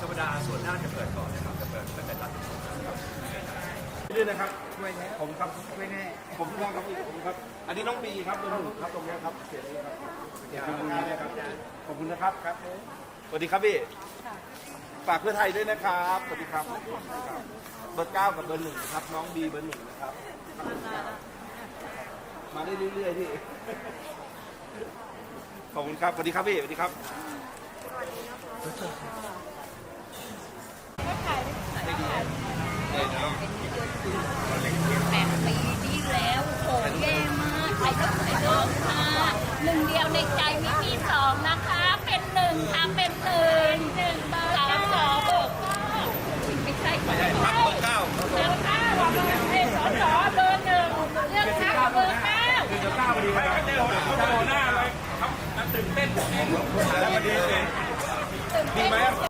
ธรรมดาส่วนหน้าจะเปิดก่อนนะครับจะเปิดตั้งแต่ตัดครับด้วยนะครับช่วยแล้วผมครับช่วยแน่ผมครับครับผมครับ อันนี้น้องบีครับเบอร์หนึ่งครับตรงนี้ครับเสียนี้ครับเสียตรงนี้นะครับขอบคุณนะครับครับสวัสดีครับพี่ฝากเพื่อไทยด้วยนะครับสวัสดีครับเบอร์เก้ากับเบอร์หนึ่งนะครับ น้องบีเบอร์หนึ่งนะครับ มาได้เรื่อยๆพี่ขอบคุณครับสวัสดีครับพี่สวัสดีครับ แปดปีที่แล้วโหแย่มากใครต้องใครเดิมค่ะหนึ่งเดียวในใจไม่มีสองนะคะ เป็นหนึ่งค่ะเป็นหนึ่งหนึ่งสามสองเบอร์เก้าไม่ใช่ไม่ใช่พักเบอร์เก้าเบอร์เก้าเบอร์เอ้ยสอสอเบอร์หนึ่งเลือกข้างเบอร์เก้าหนึ่งกับเก้าพอดีครับเจ้าเจ้าหน้าเลยครับตื่นเต้น